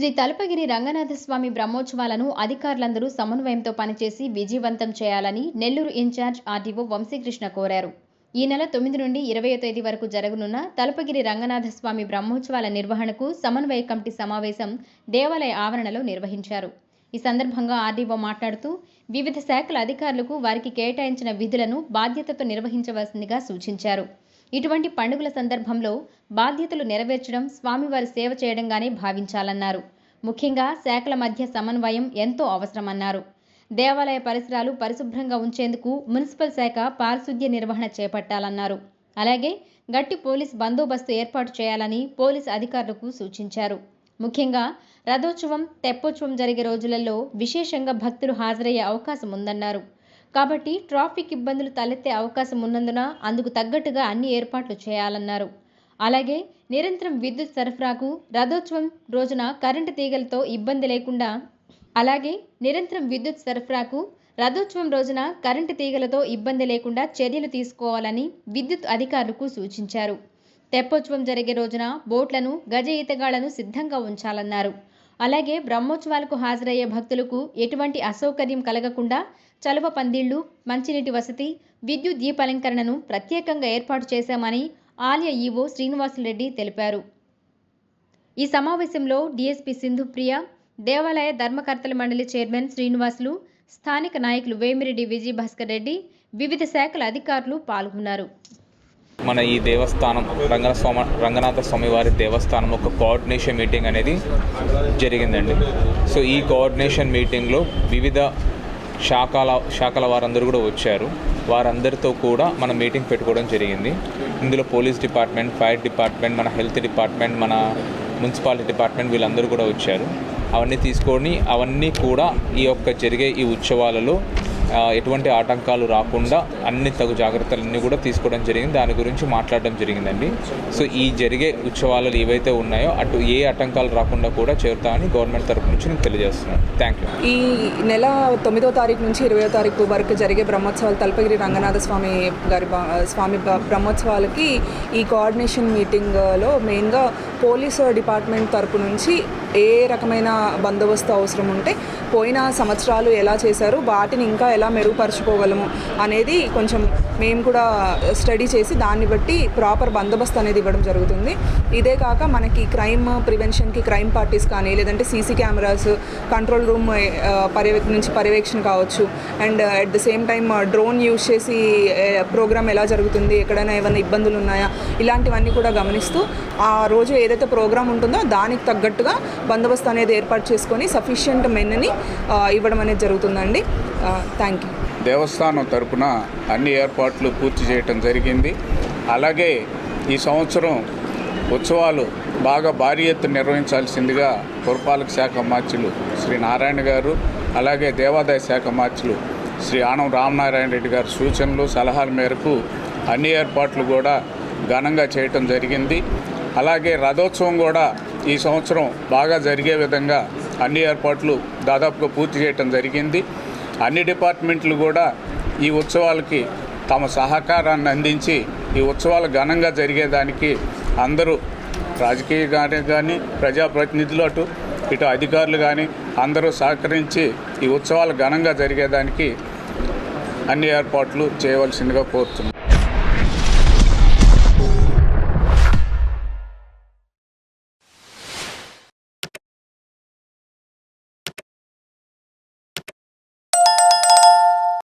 శ్రీ తలపగిరి రంగనాథస్వామి బ్రహ్మోత్సవాలను అధికారులందరూ సమన్వయంతో పనిచేసి విజయవంతం చేయాలని నెల్లూరు ఇన్ఛార్జ్ ఆర్డీఓ వంశీకృష్ణ కోరారు. ఈ నెల తొమ్మిది నుండి ఇరవయో తేదీ వరకు జరగనున్న తలపగిరి రంగనాథస్వామి బ్రహ్మోత్సవాల నిర్వహణకు సమన్వయ కమిటీ సమావేశం దేవాలయ ఆవరణలో నిర్వహించారు. ఈ సందర్భంగా ఆర్డీఓ మాట్లాడుతూ వివిధ శాఖల అధికారులకు వారికి కేటాయించిన విధులను బాధ్యతతో నిర్వహించవలసిందిగా సూచించారు. ఇటువంటి పండుగల సందర్భంలో బాధ్యతలు నెరవేర్చడం స్వామివారి సేవ చేయడంగానే భావించాలన్నారు. ముఖ్యంగా శాఖల మధ్య సమన్వయం ఎంతో అవసరమన్నారు. దేవాలయ పరిసరాలు పరిశుభ్రంగా ఉంచేందుకు మున్సిపల్ శాఖ పారిశుద్ధ్య నిర్వహణ చేపట్టాలన్నారు. అలాగే గట్టి పోలీస్ బందోబస్తు ఏర్పాటు చేయాలని పోలీస్ అధికారులకు సూచించారు. ముఖ్యంగా రథోత్సవం తెప్పోత్సవం జరిగే రోజులలో విశేషంగా భక్తులు హాజరయ్యే అవకాశం ఉందన్నారు. కాబట్టి ట్రాఫిక్ ఇబ్బందులు తలెత్తే అవకాశం ఉన్నందున అందుకు తగ్గట్టుగా అన్ని ఏర్పాట్లు చేయాలన్నారు. అలాగే నిరంతరం విద్యుత్ సరఫరాకు రథోత్సవం రోజున కరెంటు తీగలతో ఇబ్బంది లేకుండా అలాగే నిరంతరం విద్యుత్ సరఫరాకు రథోత్సవం రోజున కరెంటు తీగలతో ఇబ్బంది లేకుండా చర్యలు తీసుకోవాలని విద్యుత్ అధికారులకు సూచించారు. తెప్పోత్సవం జరిగే రోజున బోట్లను గజ ఈతగాళ్ళను సిద్ధంగా ఉంచాలన్నారు. అలాగే బ్రహ్మోత్సవాలకు హాజరయ్యే భక్తులకు ఎటువంటి అసౌకర్యం కలగకుండా చలువ పందిళ్ళు మంచినీటి వసతి విద్యుత్ దీపాలంకరణను ప్రత్యేకంగా ఏర్పాటు చేశామని ఆలయ ఈవో శ్రీనివాసులరెడ్డి తెలిపారు. ఈ సమావేశంలో డీఎస్పీ సింధుప్రియ దేవాలయ ధర్మకర్తల మండలి చైర్మన్ శ్రీనివాసులు స్థానిక నాయకులు వేమిరెడ్డి విజయ్ భాస్కర్ రెడ్డి వివిధ శాఖల అధికారులు పాల్గొన్నారు. మన ఈ దేవస్థానం రంగనాథ స్వామి రంగనాథ స్వామి వారి దేవస్థానం ఒక కోఆర్డినేషన్ మీటింగ్ అనేది జరిగిందండి. సో ఈ కోఆర్డినేషన్ మీటింగ్లో వివిధ శాఖల శాఖల వారందరూ కూడా వచ్చారు. వారందరితో కూడా మన మీటింగ్ పెట్టుకోవడం జరిగింది. ఇందులో పోలీస్ డిపార్ట్మెంట్ ఫైర్ డిపార్ట్మెంట్ మన హెల్త్ డిపార్ట్మెంట్ మన మున్సిపాలిటీ డిపార్ట్మెంట్ వీళ్ళందరూ కూడా వచ్చారు. అవన్నీ తీసుకొని అవన్నీ కూడా ఈ యొక్క జరిగే ఈ ఉత్సవాలలో ఎటువంటి ఆటంకాలు రాకుండా అన్ని తగు జాగ్రత్తలన్నీ కూడా తీసుకోవడం జరిగింది. దాని గురించి మాట్లాడడం జరిగిందండి. సో ఈ జరిగే ఉత్సవాలు ఏవైతే ఉన్నాయో అటు ఏ ఆటంకాలు రాకుండా కూడా చేరుతామని గవర్నమెంట్ తరపు నుంచి నేను తెలియజేస్తున్నాను. థ్యాంక్ యూ ఈ నెల తొమ్మిదో తారీఖు నుంచి ఇరవయో తారీఖు వరకు జరిగే బ్రహ్మోత్సవాలు తలపగిరి రంగనాథ స్వామి గారి స్వామి బ్రహ్మోత్సవాలకి ఈ కోఆర్డినేషన్ మీటింగ్లో మెయిన్గా పోలీస్ డిపార్ట్మెంట్ తరపు నుంచి ఏ రకమైన బందోబస్తు అవసరం ఉంటే పోయిన సంవత్సరాలు ఎలా చేశారు వాటిని ఇంకా ఎలా మెరుగుపరుచుకోగలము అనేది కొంచెం మేము కూడా uh, స్టడీ చేసి దాన్ని బట్టి ప్రాపర్ బందోబస్తు అనేది ఇవ్వడం జరుగుతుంది. ఇదే కాక మనకి క్రైమ్ ప్రివెన్షన్కి క్రైమ్ పార్టీస్ కానీ లేదంటే సీసీ కెమెరాస్ కంట్రోల్ రూమ్ పర్యవే నుంచి పర్యవేక్షణ కావచ్చు. And at the same time drone use చేసి uh, ప్రోగ్రామ్ ఎలా జరుగుతుంది ఎక్కడైనా ఏమైనా ఇబ్బందులు ఉన్నాయా ఇలాంటివన్నీ కూడా గమనిస్తూ ఆ రోజు ఏదైతే ప్రోగ్రామ్ ఉంటుందో దానికి తగ్గట్టుగా బందోబస్తు అనేది ఏర్పాటు చేసుకొని సఫిషియంట్ మెన్ని uh, ఇవ్వడం అనేది జరుగుతుందండి. థ్యాంక్ యూ దేవస్థానం తరపున అన్ని ఏర్పాట్లు పూర్తి చేయటం జరిగింది. అలాగే ఈ సంవత్సరం ఉత్సవాలు బాగా భారీ ఎత్తున నిర్వహించాల్సిందిగా పురపాలక శాఖ మార్చులు శ్రీ నారాయణ గారు అలాగే దేవాదాయ శాఖ మార్చులు శ్రీ ఆనం రామనారాయణ రెడ్డి గారి సూచనలు సలహాల మేరకు అన్ని ఏర్పాట్లు కూడా ఘనంగా చేయటం జరిగింది. అలాగే రథోత్సవం కూడా ఈ సంవత్సరం బాగా జరిగే విధంగా అన్ని ఏర్పాట్లు దాదాపుగా పూర్తి చేయటం జరిగింది. అన్ని డిపార్ట్మెంట్లు కూడా ఈ ఉత్సవాలకి తమ సహకారాన్ని అందించి ఈ ఉత్సవాలు ఘనంగా జరిగేదానికి అందరూ రాజకీయ కానీ కానీ ప్రజాప్రతినిధులు అటు ఇటు అధికారులు కానీ అందరూ సహకరించి ఈ ఉత్సవాలు ఘనంగా జరిగేదానికి అన్ని ఏర్పాట్లు చేయవలసిందిగా కోరుతున్నాను